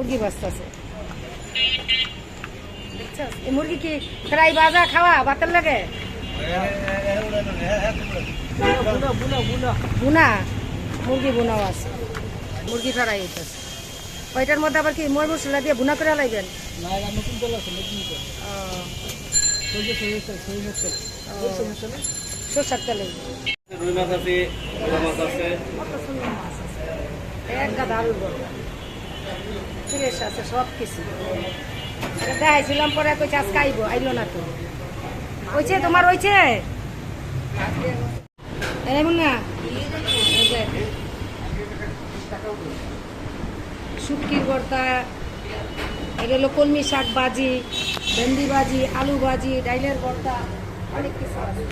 মুরগি বাঁচতেছে। এই মুরগি কি ফ্রাই ভাজা খাওয়া ভাতের লাগে? বুনা মুরগি বুনাও আছে। মুরগি ফ্রাই হইতেছে ওইটার মধ্যে আবার কি মই মশলা দিয়ে বুনা করে সরষার তেলে। রুই মাছ আছে আছে। এক গাদা আলু ফ্রেশ আছে, সব কিছু। দেখাইছিলাম পরে আইলো না তো। ওইছে তোমার ওইছে শুটকির ভর্তা, এটা হলো কলমি শাক ভাজি, ভেন্ডি ভাজি, আলু ভাজি, ডাইলের ভর্তা, অনেক কিছু আছে।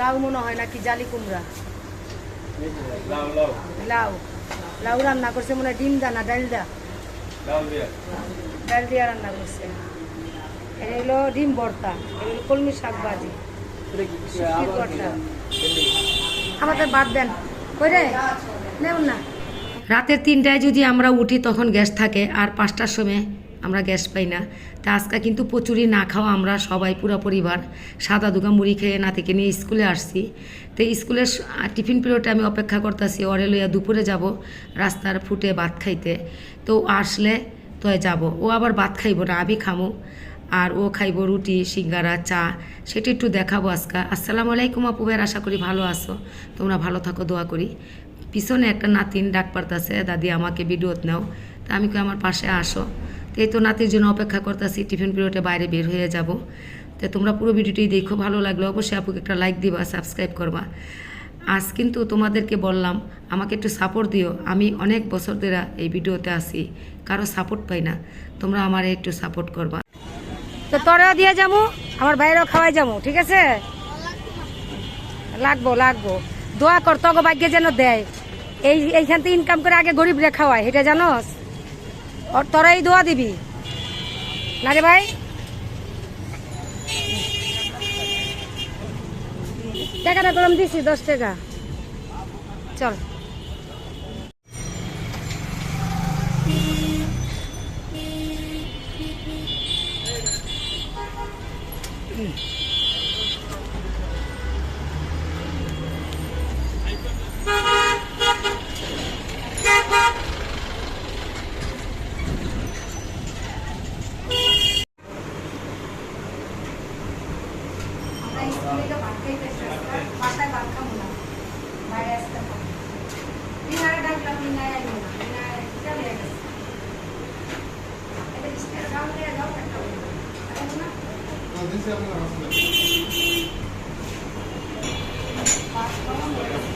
লাউ মনে হয় নাকি, জালি কুমড়া। লাউ লাউ। লাউ। লাউ রান্না করছে মনে ডিম দানা ডাল দা? ডাল দিয়ে। রান্না করছে। এটা হলো ডিম ভর্তা এটা হলো কলমি শাক ভাজি। আমাদের বাদ দেন। কই রে? নেব না। রাতের তিনটায় যদি আমরা উঠি তখন গ্যাস থাকে আর পাঁচটার সময় আমরা গ্যাস পাই না। তা আজকে কিন্তু প্রচুরই না খাওয়া আমরা সবাই পুরো পরিবার। সাদা দুগা মুড়ি খেয়ে নাতিকে নিয়ে স্কুলে আসছি। তো স্কুলের টিফিন পিরিয়ডে আমি অপেক্ষা করতেছি, ওরে লইয়া দুপুরে যাব রাস্তার ফুটে ভাত খাইতে। তো আসলে তো যাব, ও আবার ভাত খাইব না, আমি খামো। আর ও খাইব রুটি, সিঙ্গারা, চা, সেটা একটু দেখাবো আজকে। আসসালামু আলাইকুম আপু ভাইয়ের, আশা করি ভালো আসো তোমরা ভালো থাকো, দোয়া করি। পিছনে একটা নাতিন ডাক পারতাছে, দাদি আমাকে ভিডিওত নাও। তা আমি আমার পাশে আসো। এই তো নাতির জন্য অপেক্ষা করতেছি, টিফিন পিরিয়ডে বাইরে বের হয়ে যাব। তো তোমরা পুরো ভিডিওটি দেখো, ভালো লাগলে অবশ্যই আপুকে একটা লাইক দিবা সাবস্ক্রাইব করবা। আজ কিন্তু তোমাদেরকে বললাম, আমাকে একটু সাপোর্ট দিও। আমি অনেক বছর ধরে এই ভিডিওতে আসি কারও সাপোর্ট পাই না। তোমরা আমার একটু সাপোর্ট করবা। তো তোরাও দিয়ে যাব, আমার বাইরেও খাওয়াই যাব, ঠিক আছে? লাগবো লাগবো। দোয়া কর তগো ভাগ্যে যেন দেয়। এই, এইখান থেকে ইনকাম করে আগে গরিব রে খাওয়ায়, এটা জানোস? ওর তোরাই দোয়া দিবি না রে ভাই টাকাটা কলম দিছি দশ টাকা চল আমরা তো ভাত খাইতে এসেছি। বাসায় ভাত খাব না। বাইরে আসতে হবে। মিনারে ডাকলাম, মিনারে আইলো না। মিনারে চলে গেছে। এটা স্টের গাউন দিয়ে যাও, একটা হলো। এখন না? ভাত খাওয়া হয়ে গেছে।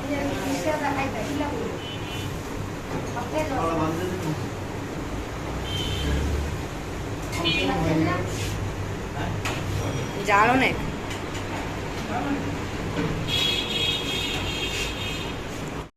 এই যে মিষ্টিটা খাইতে, কি লাগবে? সব খেয়ে যাও। জাল অনেক